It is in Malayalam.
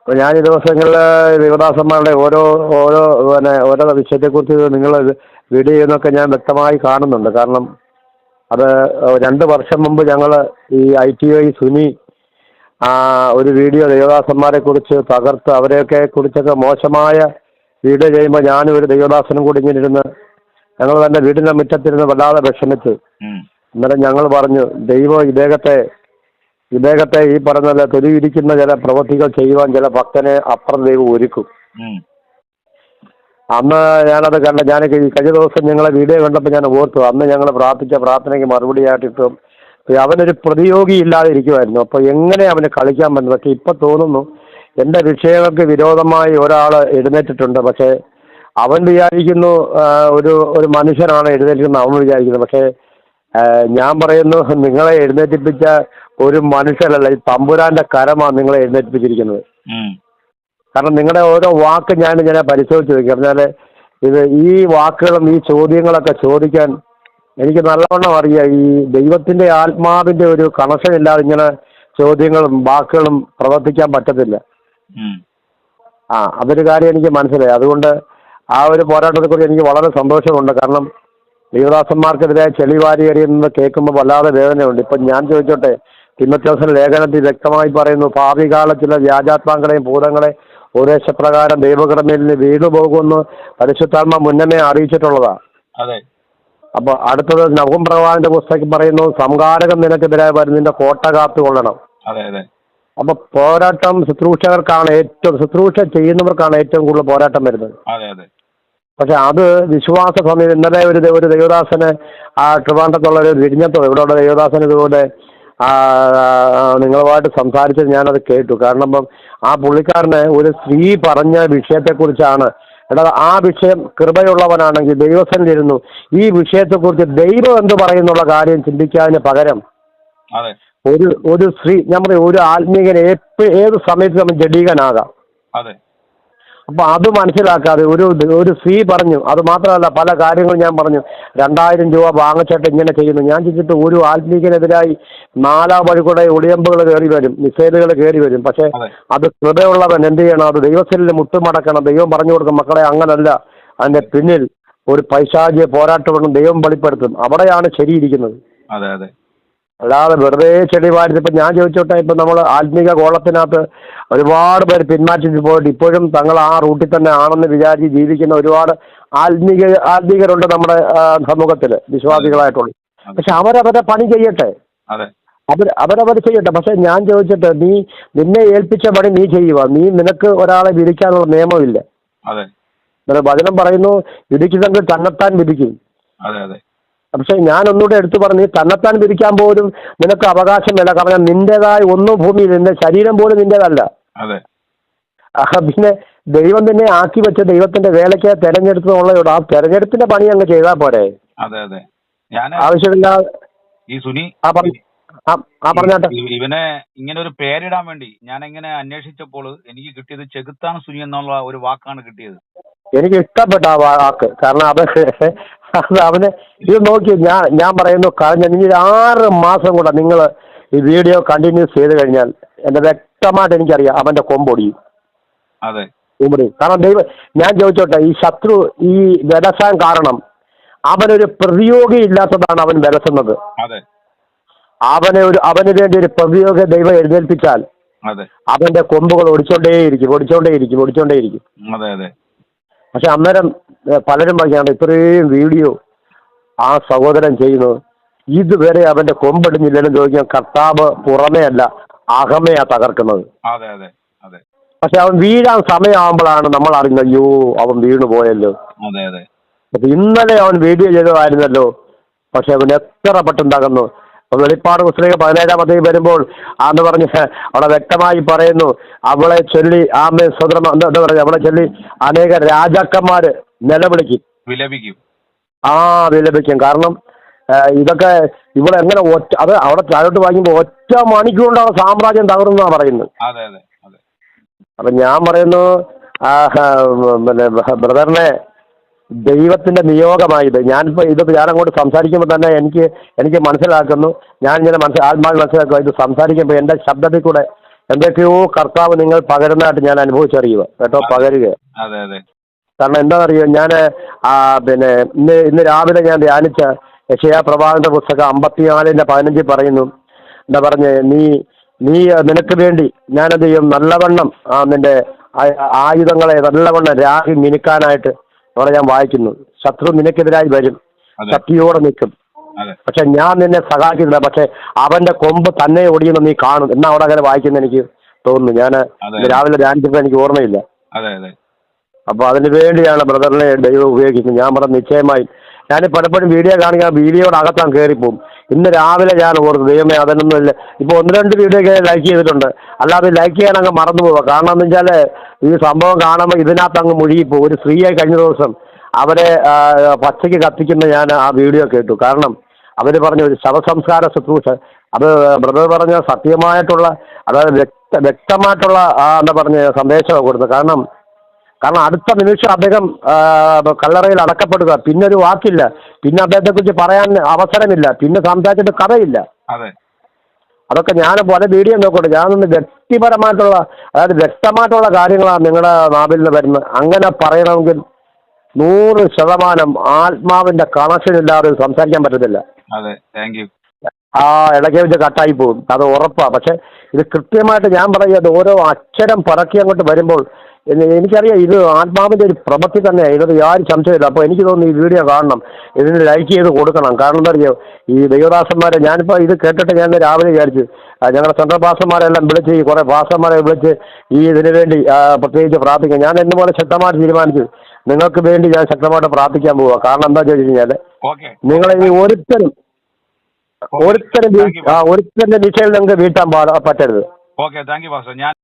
അപ്പോൾ ഞാൻ ഈ ദിവസങ്ങളിൽ ദേവദാസന്മാരുടെ ഓരോ ഓരോ പിന്നെ ഓരോ വിഷയത്തെക്കുറിച്ച് നിങ്ങൾ വീഡിയോ ചെയ്യുന്നതൊക്കെ ഞാൻ വ്യക്തമായി കാണുന്നുണ്ട് കാരണം അത് രണ്ട് വർഷം മുമ്പ് ഞങ്ങൾ ഈ ഐ ടി ഐ സുനി ആ, ഒരു വീഡിയോ ദേവദാസന്മാരെ കുറിച്ച് തകർത്ത് അവരെയൊക്കെ കുറിച്ചൊക്കെ മോശമായ വീഡിയോ ചെയ്യുമ്പോൾ ഞാനും ഒരു ദേവദാസനും കൂടി ഇങ്ങനെ ഇരുന്ന് ഞങ്ങൾ തന്നെ വീടിന്റെ മുറ്റത്തിരുന്ന് വല്ലാതെ വിഷമിച്ച്. അന്നേരം ഞങ്ങൾ പറഞ്ഞു ദൈവം ഇദ്ദേഹത്തെ ഇദ്ദേഹത്തെ ഈ പറഞ്ഞ തൊലിയിരിക്കുന്ന ചില പ്രവൃത്തികൾ ചെയ്യുവാൻ ചില ഭക്തനെ അപ്പുറം ദൈവം ഒരുക്കും. അന്ന് ഞാനത് കണ്ട ഞാൻ കഴിഞ്ഞ ദിവസം ഞങ്ങളെ വീഡിയോ കണ്ടപ്പോൾ ഞാൻ ഓർത്തു അന്ന് ഞങ്ങൾ പ്രാർത്ഥിച്ച പ്രാർത്ഥനയ്ക്ക് മറുപടിയായിട്ടിട്ടും അവനൊരു പ്രതിയോഗി ഇല്ലാതെ ഇരിക്കുമായിരുന്നു അപ്പോൾ എങ്ങനെ അവന് കളിക്കാൻ പറ്റും? പക്ഷെ ഇപ്പം തോന്നുന്നു എന്റെ വിഷയങ്ങൾക്ക് വിരോധമായി ഒരാൾ എഴുന്നേറ്റിട്ടുണ്ട്. പക്ഷേ അവൻ വിചാരിക്കുന്നു ഒരു ഒരു മനുഷ്യനാണ് എഴുന്നേറ്റിരുന്നത് അവൻ വിചാരിക്കുന്നത് പക്ഷേ ഞാൻ പറയുന്നു നിങ്ങളെ എഴുന്നേറ്റിപ്പിച്ച ഒരു മനുഷ്യരല്ല ഈ തമ്പുരാന്റെ കരമാണ് നിങ്ങളെ എഴുന്നേറ്റിപ്പിച്ചിരിക്കുന്നത്. കാരണം നിങ്ങളുടെ ഓരോ വാക്ക് ഞാൻ ഇങ്ങനെ പരിശോധിച്ച് നോക്കി. പറഞ്ഞാൽ ഇത് ഈ വാക്കുകളും ഈ ചോദ്യങ്ങളൊക്കെ ചോദിക്കാൻ എനിക്ക് നല്ലവണ്ണം അറിയാം. ഈ ദൈവത്തിന്റെ ആത്മാവിന്റെ ഒരു കണക്ഷൻ ഇല്ലാതെ ഇങ്ങനെ ചോദ്യങ്ങളും വാക്കുകളും പ്രവർത്തിക്കാൻ പറ്റത്തില്ല. ആ അതൊരു കാര്യം എനിക്ക് മനസ്സിലായി. അതുകൊണ്ട് ആ ഒരു പോരാട്ടത്തെക്കുറിച്ച് എനിക്ക് വളരെ സന്തോഷമുണ്ട്. കാരണം ദൈവദാസന്മാർക്കെതിരെ ചെളിവാരി എറിയുന്നത് കേൾക്കുമ്പോൾ വല്ലാതെ വേദനയുണ്ട്. ഇപ്പം ഞാൻ ചോദിച്ചോട്ടെ തിമ്മത്യോസൻ ലേഖനത്തിൽ വ്യക്തമായി പറയുന്നു ഭാവി കാലത്തിലെ വ്യാജാത്മാക്കളെയും ഭൂതങ്ങളെ ഉപദേശപ്രകാരം ദൈവകടമയിൽ നിന്ന് വീണു പോകുമെന്ന് പരിശുദ്ധാത്മ മുന്നമേ അറിയിച്ചിട്ടുള്ളതാ. അതെ. അപ്പോൾ അടുത്തത് നവം പ്രവാന്റെ പുസ്തകം പറയുന്നു സംഘാടകം നിനക്കെതിരായ വരുന്നതിന്റെ കോട്ട കാത്തുകൊള്ളണം അതെ അതെ. അപ്പോൾ പോരാട്ടം ശുശ്രൂഷകർക്കാണ് ഏറ്റവും ശുശ്രൂഷ ചെയ്യുന്നവർക്കാണ് ഏറ്റവും കൂടുതൽ പോരാട്ടം വരുന്നത്. അതെ അതെ. പക്ഷെ അത് വിശ്വാസ സമയം ഇന്നലെ ഒരു ഒരു ദേവദാസന് ആ ട്രിവാൻഡ്രത്തുള്ള ഒരു വിരിഞ്ഞത്തോ ഇവിടെയുള്ള ദേവദാസന് ഇതുപോലെ നിങ്ങളുമായിട്ട് സംസാരിച്ചത് ഞാനത് കേട്ടു. കാരണം ഇപ്പം ആ പുള്ളിക്കാരന് ഒരു സ്ത്രീ പറഞ്ഞ വിഷയത്തെക്കുറിച്ചാണ്. എടാ ആ വിഷയം കൃപയുള്ളവനാണെങ്കിൽ ദൈവസനിലിരുന്നു ഈ വിഷയത്തെക്കുറിച്ച് ദൈവം എന്ത് പറയുന്നുള്ള കാര്യം ചിന്തിക്കാതിന് പകരം ഒരു ഒരു സ്ത്രീ ഞാൻ പറയും ഒരു ആത്മീകൻ എപ്പ ഏത് സമയത്ത് നമ്മൾ ജഡീകനാകാം അപ്പൊ അത് മനസ്സിലാക്കാതെ ഒരു ഒരു ഫീ പറഞ്ഞു. അത് മാത്രമല്ല പല കാര്യങ്ങളും ഞാൻ പറഞ്ഞു. രണ്ടായിരം രൂപ വാങ്ങിച്ചിട്ട് ഇങ്ങനെ ചെയ്യുന്നു. ഞാൻ ചിന്തിച്ചിട്ട് ഒരു ആത്മീകനെതിരായി നാലാം വഴി കൂടെ ഒളിയമ്പുകൾ കയറി വരും. മിസൈലുകൾ കയറി വരും. പക്ഷെ അത്. കൃപയുള്ളവൻ എന്ത് ചെയ്യണം? അത് ദൈവത്തിൽ മുട്ടുമടക്കണം. ദൈവം പറഞ്ഞു കൊടുക്കും മക്കളെ അങ്ങനല്ല. അതിന്റെ പിന്നിൽ ഒരു പൈശാചിയെ പോരാട്ടവും ദൈവം വെളിപ്പെടുത്തും. അവിടെയാണ് ശരിയിരിക്കുന്നത്. അതെ അതെ. അല്ലാതെ വെറുതെ ചെടി വാരുന്നത് ഇപ്പം ഞാൻ ചോദിച്ചോട്ടെ ഇപ്പം നമ്മൾ ആത്മീക ഗോളത്തിനകത്ത് ഒരുപാട് പേര് പിന്മാറ്റി പോയിട്ട് ഇപ്പോഴും തങ്ങൾ ആ റൂട്ടിൽ തന്നെ ആണെന്ന് വിചാരിച്ച് ജീവിക്കുന്ന ഒരുപാട് ആത്മീക ആത്മീകരുണ്ട് നമ്മുടെ സമൂഹത്തിൽ വിശ്വാസികളായിട്ടുള്ള. പക്ഷെ അവരവരുടെ പണി ചെയ്യട്ടെ. അവർ അവരവർ ചെയ്യട്ടെ. പക്ഷെ ഞാൻ ചോദിച്ചിട്ട് നീ നിന്നെ ഏൽപ്പിച്ച പണി നീ ചെയ്യുക. നീ നിനക്ക് ഒരാളെ വിധിക്കാനുള്ള നിയമമില്ല. വചനം പറയുന്നു വിധിക്കുന്നെങ്കിൽ തന്നെത്താൻ വിധിക്കും. പക്ഷെ ഞാൻ ഒന്നുകൂടെ എടുത്തു പറഞ്ഞു തന്നെത്താൻ പിരിക്കാൻ പോലും നിനക്ക് അവകാശമില്ല. കാരണം നിന്റേതായ ഒന്നും ഭൂമിയിൽ നിന്റെ ശരീരം പോലും നിന്റേതല്ല. പിന്നെ ദൈവം തന്നെ ആക്കി വെച്ച ദൈവത്തിന്റെ വേലയ്ക്ക് തെരഞ്ഞെടുത്തതുള്ളതുകൊണ്ട് ആ തെരഞ്ഞെടുപ്പിന്റെ പണി അങ്ങ് ചെയ്താൽ പോരെ. അതെ അതെ. ഞാൻ ആവശ്യമില്ലാതെ ഈ സുനി ഇവനെ ഇങ്ങനെ ഒരു പേരിടാൻ വേണ്ടി ഞാൻ എങ്ങനെ അന്വേഷിച്ചപ്പോൾ എനിക്ക് കിട്ടിയത് ചെകുത്താണ് സുനി എന്നുള്ള ഒരു വാക്കാണ് കിട്ടിയത്. എനിക്ക് ഇഷ്ടപ്പെട്ട ആ വാക്ക്. കാരണം അത് അത് അവന് ഇത് നോക്കി ഞാൻ ഞാൻ പറയുന്നു കഴിഞ്ഞ ഇനി ആറ് മാസം കൂടെ നിങ്ങൾ ഈ വീഡിയോ കണ്ടിന്യൂസ് ചെയ്ത് കഴിഞ്ഞാൽ എന്നെ വ്യക്തമായിട്ട് എനിക്കറിയാം അവന്റെ കൊമ്പൊടിയും. അതെ. ഇവിടെ കാരണം ദൈവം ഞാൻ ചോദിച്ചോട്ടെ ഈ ശത്രു ഈ വിലസാൻ കാരണം അവനൊരു പ്രതിയോഗി ഇല്ലാത്തതാണ് അവൻ വിലസുന്നത്. അവനെ ഒരു അവന് വേണ്ടി ഒരു പ്രതിയോഗ ദൈവം എഴുന്നേൽപ്പിച്ചാൽ അവന്റെ കൊമ്പുകൾ ഒടിച്ചോണ്ടേയിരിക്കും ഒടിച്ചോണ്ടേയിരിക്കും ഒടിച്ചോണ്ടേയിരിക്കും. പക്ഷെ അന്നേരം പലരും പറയാണ്ട് ഇത്രയും വീഡിയോ ആ സഹോദരൻ ചെയ്യുന്നത് ഇതുവരെ അവന്റെ കൊമ്പടിഞ്ഞില്ലെന്ന് ചോദിക്കാൻ കർത്താവ് പുറമേ അല്ല അകമയാ തകർക്കുന്നത്. പക്ഷെ അവൻ വീഴാൻ സമയമാകുമ്പോഴാണ് നമ്മൾ അറിയുന്നത് അയ്യോ അവൻ വീണു പോയല്ലോ. അപ്പൊ ഇന്നലെ അവൻ വീഡിയോ ചെയ്തതായിരുന്നല്ലോ പക്ഷെ അവൻ എത്ര പെട്ടെന്ന് തകർന്നു. വെളിപ്പാട് മുസ്ലിം പതിനേഴാം അധ്യായം വരുമ്പോൾ ആന്ന് പറഞ്ഞ് അവിടെ വ്യക്തമായി പറയുന്നു. അവളെ ചൊല്ലി ആമേ സ്വതന്ത്രം എന്താ പറഞ്ഞ പറയുക അവളെ ചൊല്ലി അനേക രാജാക്കന്മാര് നിലവിളിക്കും. വിലപിക്കും. ആ വിലപിക്കും. കാരണം ഇതൊക്കെ ഇവിടെ എങ്ങനെ ഒറ്റ അത് അവിടെ താഴോട്ട് വാങ്ങിക്കുമ്പോൾ ഒറ്റ മണിക്കൂറിന്റെ സാമ്രാജ്യം തകർന്നാ പറയുന്നത്. അപ്പൊ ഞാൻ പറയുന്നു പിന്നെ ബ്രദറിനെ ദൈവത്തിന്റെ നിയോഗമായത് ഞാനിപ്പോ ഇത് ഞാനങ്ങോട്ട് സംസാരിക്കുമ്പോൾ തന്നെ എനിക്ക് എനിക്ക് മനസ്സിലാക്കുന്നു. ഞാൻ ഇങ്ങനെ മനസ്സിൽ ആത്മാവിൽ മനസ്സിലാക്കുക ഇത് സംസാരിക്കുമ്പോൾ എന്റെ ശബ്ദത്തിൽ കൂടെ എന്തൊക്കെയോ കർത്താവ് നിങ്ങൾ പകരുന്നതായിട്ട് ഞാൻ അനുഭവിച്ചറിയുക കേട്ടോ പകരുക. കാരണം എന്താണെന്നറിയോ ഞാൻ പിന്നെ ഇന്ന് ഇന്ന് രാവിലെ ഞാൻ ധ്യാനിച്ച യക്ഷയാ പ്രഭാതന്റെ പുസ്തകം അമ്പത്തിനാലിന്റെ പതിനഞ്ചിൽ പറയുന്നു. എന്താ പറഞ്ഞ് നീ നീ നിനക്ക് വേണ്ടി ഞാനെന്ത് ചെയ്യും? നല്ലവണ്ണം ആ നിന്റെ ആയുധങ്ങളെ നല്ലവണ്ണം രാഗി മിനുക്കാനായിട്ട് അവിടെ ഞാൻ വായിക്കുന്നു. ശത്രു നിനക്കെതിരായി വരും. ശക്തിയോടെ നിൽക്കും. പക്ഷെ ഞാൻ നിന്നെ സഹായിക്കുന്നില്ല. പക്ഷെ അവന്റെ കൊമ്പ് തന്നെ ഒടിയുന്ന നീ കാണും. എന്നാ അവിടെ അങ്ങനെ വായിക്കുന്ന എനിക്ക് തോന്നുന്നു. ഞാൻ. രാവിലെ ധ്യാനിച്ചപ്പോൾ എനിക്ക് ഓർമ്മയില്ല. അപ്പൊ അതിന് വേണ്ടിയാണ് ബ്രദറിനെ ദൈവം ഉപയോഗിക്കുന്നത്. ഞാൻ പറഞ്ഞ നിശ്ചയമായും ഞാൻ പലപ്പോഴും വീഡിയോ കാണിക്കാൻ വീഡിയോയുടെ അകത്താൻ കയറിപ്പോവും ഇന്ന് രാവിലെ ഞാൻ ഓർത്തു ദൈവമേ അതിനൊന്നുമില്ല ഇപ്പോൾ ഒന്ന് രണ്ട് വീഡിയോ ഒക്കെ ലൈക്ക് ചെയ്തിട്ടുണ്ട്. അല്ലാതെ ലൈക്ക് ചെയ്യാൻ അങ്ങ് മറന്നു പോവുക. കാരണം എന്ന് വെച്ചാൽ ഈ സംഭവം കാണുമ്പോൾ ഇതിനകത്ത് അങ്ങ് മുഴുകിപ്പോവും. ഒരു സ്ത്രീയെ കഴിഞ്ഞ ദിവസം അവരെ പച്ചയ്ക്ക് കത്തിക്കുന്ന ഞാൻ ആ വീഡിയോ കേട്ടു. കാരണം അവർ പറഞ്ഞ ഒരു ശവസംസ്കാര ശുശ്രൂഷ. അത് ബ്രദർ പറഞ്ഞ സത്യമായിട്ടുള്ള അതായത് വ്യക്ത വ്യക്തമായിട്ടുള്ള ആ എന്താ പറഞ്ഞ സന്ദേശമാണ് കൊടുത്തത്. കാരണം കാരണം അടുത്ത നിമിഷം അദ്ദേഹം കല്ലറയിൽ അടക്കപ്പെടുക. പിന്നെ ഒരു വാക്കില്ല. പിന്നെ അദ്ദേഹത്തെ കുറിച്ച് പറയാൻ അവസരമില്ല. പിന്നെ സംസാരിച്ചിട്ട് കഥയില്ല. അതെ. അതൊക്കെ ഞാൻ പല വീഡിയോ നോക്കട്ടെ ഞാൻ ഞാനൊന്ന് വ്യക്തിപരമായിട്ടുള്ള അതായത് വ്യക്തമായിട്ടുള്ള കാര്യങ്ങളാണ് നിങ്ങളുടെ നാവിൽ നിന്ന് വരുന്നത്. അങ്ങനെ പറയണമെങ്കിൽ നൂറ് ശതമാനം ആത്മാവിന്റെ കണക്ഷൻ ഇല്ലാതെ സംസാരിക്കാൻ പറ്റത്തില്ല. അതെ. താങ്ക് യു ആ ഇടയ്ക്ക് വെച്ച് കട്ടായി പോകും. അത് ഉറപ്പാണ് പക്ഷെ ഇത് കൃത്യമായിട്ട് ഞാൻ പറയുക ഇത് ഓരോ അക്ഷരം പറക്കി അങ്ങോട്ട് വരുമ്പോൾ എനിക്കറിയാം ഇത് ആത്മാവിന്റെ ഒരു പ്രവൃത്തി തന്നെയാണ്. ഇതൊരു യാതൊരു സംശയമില്ല അപ്പോൾ എനിക്ക് തോന്നുന്നു ഈ വീഡിയോ കാണണം. ഇതിന് ലൈക്ക് ചെയ്ത് കൊടുക്കണം. കാരണം എന്താ അറിയോ? ഈ ദൈവദാസന്മാരെ ഞാനിപ്പോൾ ഇത് കേട്ടിട്ട് ഞാൻ രാവിലെ വിചാരിച്ചു. ഞങ്ങളുടെ സെൻട്രൽ പാസ്റ്റർമാരെല്ലാം വിളിച്ച് ഈ കുറേ പാസ്റ്റർമാരെ വിളിച്ച് ഈ ഇതിന് വേണ്ടി പ്രത്യേകിച്ച് പ്രാർത്ഥിക്കാം ഞാൻ എന്നെ പോലെ ശക്തമായിട്ട് തീരുമാനിച്ചു. നിങ്ങൾക്ക് വേണ്ടി ഞാൻ ശക്തമായിട്ട് പ്രാർത്ഥിക്കാൻ പോവുക കാരണം എന്താ ചോദിച്ചു കഴിഞ്ഞാൽ ഓക്കെ. നിങ്ങളെ ഈ ഒരുത്തരും ഒരുത്തരും ആ ഒരുത്തരുടെ ദിശയിൽ നിങ്ങൾക്ക് വീട്ടാൻ പാടാ പറ്റരുത്. ഓക്കെ. താങ്ക് യു പാസ്റ്റർ ഞാൻ